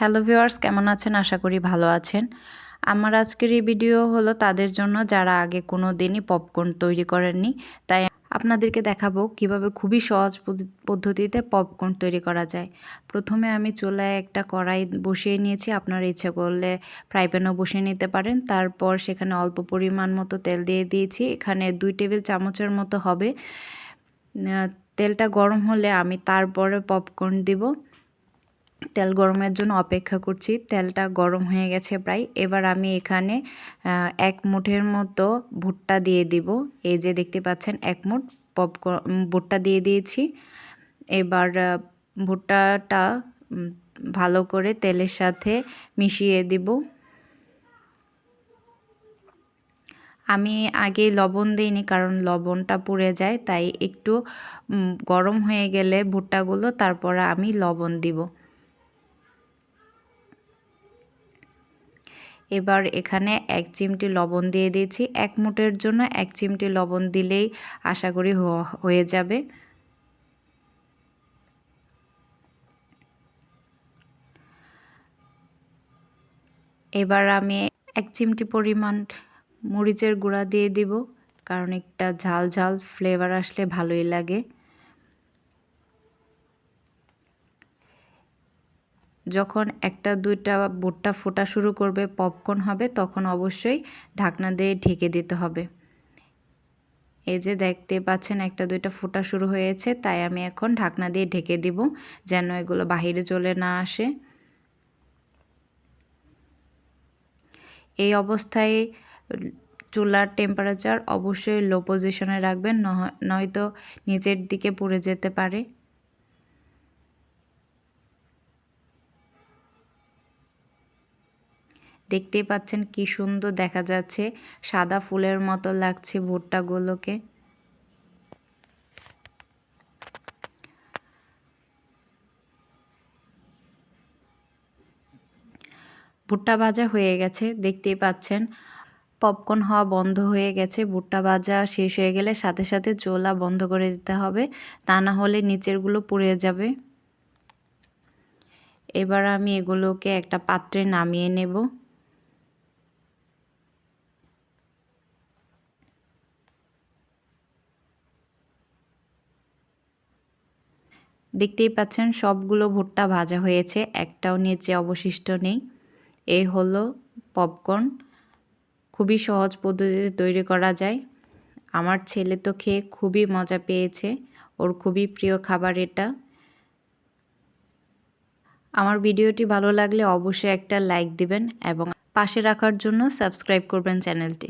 Hello viewers, কেমন আছেন? আশা করি ভালো আছেন। আমার আজকের এই ভিডিও হলো তাদের জন্য যারা আগে কোনো দিনই পপকর্ন তৈরি করেননি, তাই আপনাদেরকে দেখাবো কীভাবে খুবই সহজ পদ্ধতিতে পপকর্ন তৈরি করা যায়। প্রথমে আমি চুলায় একটা কড়াই বসিয়ে নিয়েছি, আপনার ইচ্ছা করলে ফ্রাই প্যানও বসিয়ে নিতে পারেন। তারপর সেখানে অল্প পরিমাণ মতো তেল দিয়ে দিয়েছি, এখানে দুই টেবিল চামচের মতো হবে। তেলটা গরম হলে আমি তারপরে পপকর্ন দিব। তেল গরমের জন্য অপেক্ষা করছি। তেলটা গরম হয়ে গেছে প্রায়। এবার আমি এখানে এক মুঠের মতো ভুট্টা দিয়ে দিব। এই যে দেখতে পাচ্ছেন, এক মুঠ পপকর্ন ভুট্টা দিয়ে দিয়েছি। এবার ভুট্টাটা ভালো করে তেলের সাথে মিশিয়ে দিব। আমি আগে লবণ দিইনি, কারণ লবণটা পুড়ে যায়, তাই একটু গরম হয়ে গেলে ভুট্টাগুলো, তারপরে আমি লবণ দিব। এবার এখানে এক চিমটি লবণ দিয়ে দিয়েছি। এক মুটের জন্য এক চিমটি লবণ দিলেই আশা করি হয়ে যাবে। এবার আমি এক চিমটি পরিমাণ মরিচের গুঁড়া দিয়ে দিব, কারণ একটা ঝাল ঝাল ফ্লেভার আসলে ভালোই লাগে। যখন একটা দুইটা ভুট্টা ফোটা শুরু করবে, পপকর্ন হবে, তখন অবশ্যই ঢাকনা দিয়ে ঢেকে দিতে হবে। এই যে দেখতে পাচ্ছেন একটা দুইটা ফোটা শুরু হয়েছে, তাই আমি এখন ঢাকনা দিয়ে ঢেকে দিব যেন এগুলো বাহিরে চলে না আসে। এই অবস্থায় চুলার টেম্পারেচার অবশ্যই লো পজিশনে রাখবেন নয়তো নিচের দিকে পুড়ে যেতে পারে। দেখতেই পাচ্ছেন কি সুন্দর দেখা যাচ্ছে। সাদা ফুলের মতো লাগছে ভুট্টাগুলোকে। ভুট্টা ভাজা হয়ে গেছে, দেখতেই পাচ্ছেন। পপকর্ন হওয়া বন্ধ হয়ে গেছে, ভুট্টা ভাজা শেষ হয়ে গেলে সাথে সাথে চোলা বন্ধ করে দিতে হবে, তা না হলে নিচেরগুলো পুড়ে যাবে। এবার আমি এগুলোকে একটা পাত্রে নামিয়ে নেব। দেখতেই পাচ্ছেন সবগুলো ভুট্টা ভাজা হয়েছে, একটাও নিচে অবশিষ্ট নেই। এই হলো পপকর্ন। খুবই সহজ পদ্ধতিতে তৈরি করা যায়। আমার ছেলে তো খেয়ে খুবই মজা পেয়েছে। ওর খুবই প্রিয় খাবার এটা। আমার ভিডিওটি ভালো লাগলে অবশ্যই একটা লাইক দিবেন এবং পাশে রাখার জন্য সাবস্ক্রাইব করবেন চ্যানেলটি।